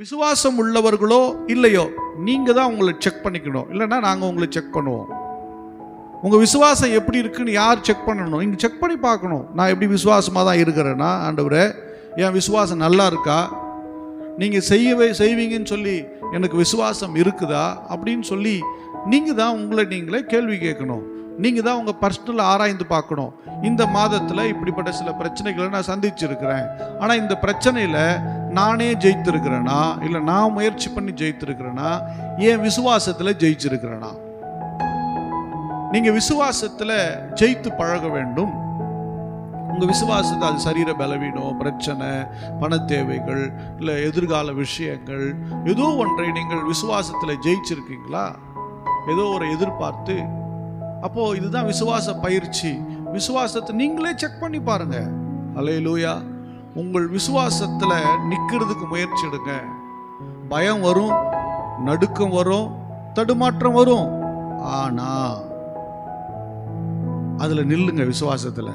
விசுவாசம் உள்ளவர்களோ இல்லையோ நீங்கள் தான் உங்களை செக் பண்ணிக்கணும். இல்லைன்னா நாங்கள் உங்களை செக் பண்ணுவோம். உங்கள் விசுவாசம் எப்படி இருக்குன்னு யார் செக் பண்ணணும்? நீங்கள் செக் பண்ணி பார்க்கணும். நான் எப்படி விசுவாசமாக தான் இருக்கிறேன்னா ஆண்டவரே என் விசுவாசம் நல்லா இருக்கா? நீங்கள் செய்யவே செய்வீங்கன்னு சொல்லி எனக்கு விசுவாசம் இருக்குதா? அப்படின்னு சொல்லி நீங்கள் தான் உங்களை நீங்களே கேள்வி கேட்கணும். நீங்கள் தான் உங்கள் பர்சனல் ஆராய்ந்து பார்க்கணும். இந்த மாதத்தில் இப்படிப்பட்ட சில பிரச்சனைகளை நான் சந்திச்சிருக்கிறேன். ஆனால் இந்த பிரச்சனையில் நானே ஜெயித்திருக்கிறேனா? இல்லை நான் முயற்சி பண்ணி ஜெயித்திருக்கிறேனா? என் விசுவாசத்தில் ஜெயிச்சிருக்கிறேனா? நீங்கள் விசுவாசத்தில் ஜெயித்து பழக வேண்டும். உங்கள் விசுவாசத்தை அது சரீர பலவீனம் பிரச்சனை பண தேவைகள் இல்லை எதிர்கால விஷயங்கள் ஏதோ ஒன்றை நீங்கள் விசுவாசத்தில் ஜெயிச்சிருக்கீங்களா? ஏதோ ஒரு எதிர்பார்த்து. அப்போது இதுதான் விசுவாச பயிற்சி. விசுவாசத்தை நீங்களே செக் பண்ணி பாருங்கள் அலையிலூயா உங்கள் விசுவாசத்தில் நிற்கிறதுக்கு முயற்சி எடுங்க பயம் வரும் நடுக்கம் வரும் தடுமாற்றம் வரும். ஆனா அதில் நில்லுங்க விசுவாசத்தில்.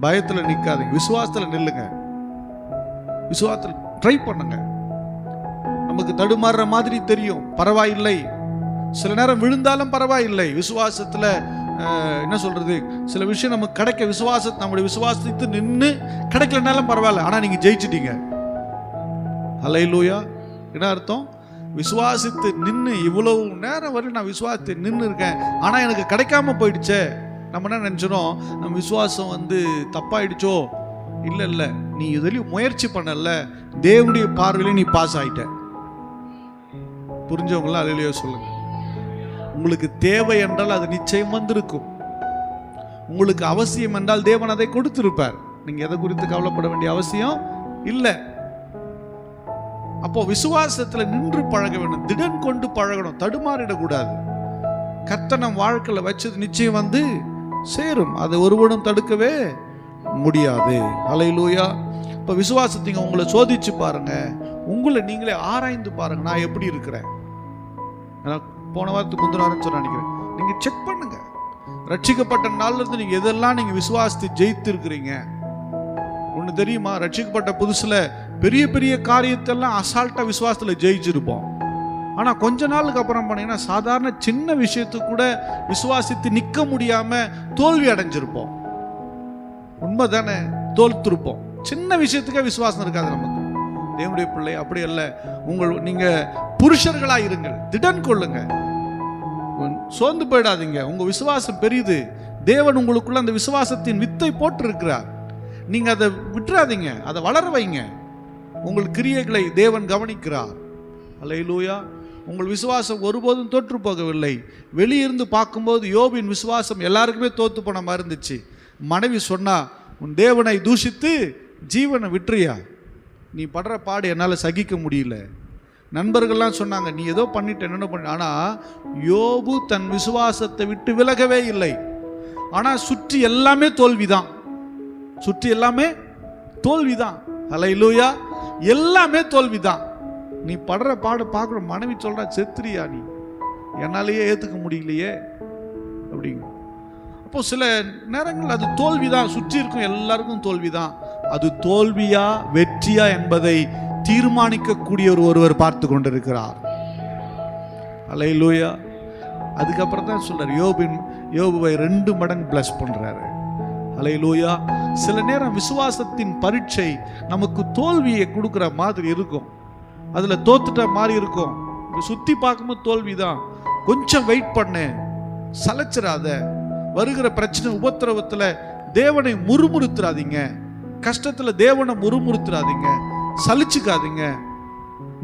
பயத்தில் நிற்காதீங்க விசுவாசத்தில் நில்லுங்க. விசுவாசத்தில் ட்ரை பண்ணுங்க. நமக்கு தடுமாறுற மாதிரி தெரியும். பரவாயில்லை. சில நேரம் விழுந்தாலும் பரவாயில்லை. விசுவாசத்தில் என்ன சொல்கிறது சில விஷயம் நமக்கு கிடைக்க விசுவாச நம்முடைய விசுவாசத்து நின்று கிடைக்கலனாலும் பரவாயில்ல ஆனால் நீங்கள் ஜெயிச்சிட்டீங்க. ஹலைலூயா என்ன அர்த்தம்? விசுவாசித்து நின்று இவ்வளவு நேரம் வரை நான் விசுவாசத்தை நின்று இருக்கேன் ஆனால் எனக்கு கிடைக்காம போயிடுச்சே. நம்ம என்ன நினைச்சிடும் நம்ம விசுவாசம் வந்து தப்பாயிடுச்சோ? இல்லை இல்லை. நீ இதுலேயும் முயற்சி பண்ணல. தேவனுடைய பார்வையிலையும் நீ பாஸ் ஆகிட்ட புரிஞ்சவங்களாம் அதுலேயோ சொல்லுங்கள் உங்களுக்கு தேவை என்றால் அது நிச்சயம் வந்திருக்கும். உங்களுக்கு அவசியம் என்றால் தேவன் அதை கொடுத்திருப்பார். நீங்கள் எதை குறித்து கவலைப்பட வேண்டிய அவசியம் இல்லை. அப்போ விசுவாசத்தில் நின்று பழக வேணும் திடன் கொண்டு பழகணும். தடுமாறிடக்கூடாது. கத்தனம் வாழ்க்கையில் வச்சது நிச்சயம் வந்து சேரும். அதை ஒருவனும் தடுக்கவே முடியாது. அலையிலூயா இப்போ விசுவாசத்தீங்க உங்களை சோதிச்சு பாருங்க. உங்களை நீங்களே ஆராய்ந்து பாருங்க. நான் எப்படி இருக்கிறேன்? போன வாரத்துக்கு முந்தின சொல்ல நினைக்கிறேன். நீங்கள் செக் பண்ணுங்க. ரட்சிக்கப்பட்ட நாள்லேருந்து இருந்து எதெல்லாம் நீங்கள் விசுவாசத்தை ஜெயித்து இருக்கிறீங்க ஒன்று தெரியுமா? ரட்சிக்கப்பட்ட புதுசில் பெரிய பெரிய காரியத்தெல்லாம் அசால்ட்டாக விசுவாசத்தில் ஜெயிச்சிருப்போம். ஆனால் கொஞ்ச நாளுக்கு அப்புறம் பண்ணீங்கன்னா சாதாரண சின்ன விஷயத்துக்கு கூட விசுவாசித்து நிற்க முடியாமல் தோல்வி அடைஞ்சிருப்போம். உண்மை தானே தோல்த்திருப்போம். சின்ன விஷயத்துக்கே விசுவாசம் இருக்காது நமக்கு. தேவனுடைய பிள்ளை அப்படி அல்ல. உங்கள் நீங்க புருஷர்களா இருங்கள். திடன் கொள்ளுங்க. உன் சோர்ந்து போயிடாதீங்க. உங்க விசுவாசம் பெரியது. தேவன் உங்களுக்குள்ள அந்த விசுவாசத்தின் வித்தை போட்டு இருக்கிறார் நீங்க அதை விட்டுறாதீங்க. அதை வளர வைங்க. உங்கள் கிரியைகளை தேவன் கவனிக்கிறார். அல்லேலூயா உங்கள் விசுவாசம் ஒருபோதும் தோற்று போகவில்லை. வெளியிருந்து பார்க்கும்போது யோபின் விசுவாசம் எல்லாருக்குமே தோத்து போன மாதிரி இருந்துச்சு. மனைவி சொன்னா உன் தேவனை தூஷித்து ஜீவனை விட்டுறியா? நீ படுற பாடு என்னால் சகிக்க முடியல. நண்பர்கள்லாம் சொன்னாங்க நீ ஏதோ பண்ணிட்ட என்னென்ன பண்ண ஆனால் யோபு தன் விசுவாசத்தை விட்டு விலகவே இல்லை. ஆனால் சுற்றி எல்லாமே தோல்விதான். சுற்றி எல்லாமே தோல்விதான். அலையிலூயா எல்லாமே தோல்விதான். நீ படுற பாடு பார்க்குற மனைவி சொல்கிறா செத்துறியா நீ? என்னாலேயே ஏற்றுக்க முடியலையே. அப்படிங்க. அப்போ சில நேரங்கள் அது தோல்வி தான் சுற்றி இருக்கும் எல்லாருக்கும் தோல்வி தான் அது தோல்வியா வெற்றியா என்பதை தீர்மானிக்கக்கூடிய ஒரு ஒருவர் பார்த்து கொண்டிருக்கிறார். அலையிலூயா அதுக்கப்புறம் தான் சொல்றார் யோபின் யோபுவை ரெண்டு மடங்கு பிளஸ் பண்றாரு. அலையிலூயா சில நேரம் விசுவாசத்தின் பரீட்சை நமக்கு தோல்வியை கொடுக்குற மாதிரி இருக்கும். அதுல தோத்துட்ட மாதிரி இருக்கும். சுற்றி சுத்தி பார்க்கும்போது தோல்விதான். கொஞ்சம் வெயிட் பண்ணு. சலைச்சிடாத வருகிற பிரச்சனை உபத்திரவத்துல தேவனை முறுமுறுத்துறாதீங்க. கஷ்டத்துல தேவனை முறுமுறுத்துறாதீங்க. சலிச்சுக்காதீங்க.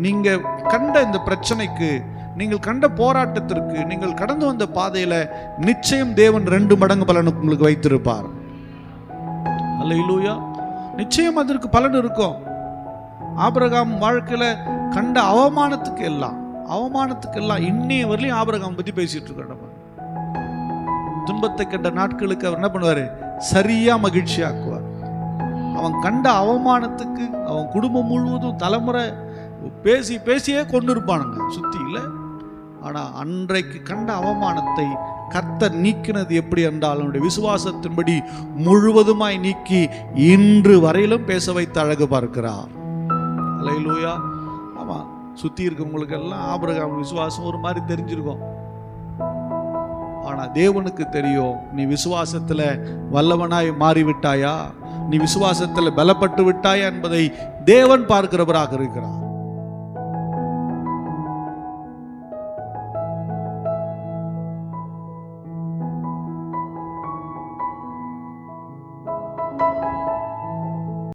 நீங்க கண்ட இந்த பிரச்சனைக்கு நீங்கள் கண்ட போராட்டத்திற்கு நீங்கள் கடந்து வந்த பாதையில நிச்சயம் தேவன் ரெண்டு மடங்கு பலன் உங்களுக்கு வைத்திருப்பார். அல்லேலூயா நிச்சயம் அதற்கு பலன் இருக்கும். ஆபிரகாம் வாழ்க்கையில கண்ட அவமானத்துக்கு எல்லாம் அவமானத்துக்கு எல்லாம் இன்னைய வரலையும் ஆபிரகாம் பத்தி பேசிட்டு இருக்கோம் நம்ம. துன்பத்தை கண்ட நாட்களுக்கு அவர் என்ன பண்ணுவாரு? சரியா மகிழ்ச்சியாக்குவார். அவன் கண்ட அவமானத்துக்கு அவன் குடும்பம் முழுவதும் தலைமுறை பேசி பேசியே கொண்டு இருப்பானுங்க சுத்தி இல்லை அன்றைக்கு கண்ட அவமானத்தை கர்த்தர் நீக்கினது எப்படி என்றால் அவனுடைய விசுவாசத்தின்படி முழுவதுமாய் நீக்கி இன்று வரையிலும் பேச வைத்து அழகு பார்க்கிறார். அலையிலூயா. ஆமாம் சுற்றி இருக்கவங்களுக்கு எல்லாம் ஆபிரகாம் விசுவாசம் ஒரு மாதிரி தெரிஞ்சிருக்கும். ஆனால் தேவனுக்கு தெரியும் நீ விசுவாசத்தில் வல்லவனாய் மாறிவிட்டாயா? நீ விசுவாசத்தில் பலப்பட்டு விட்டாய் என்பதை தேவன் பார்க்கிறவராக இருக்கிறார்.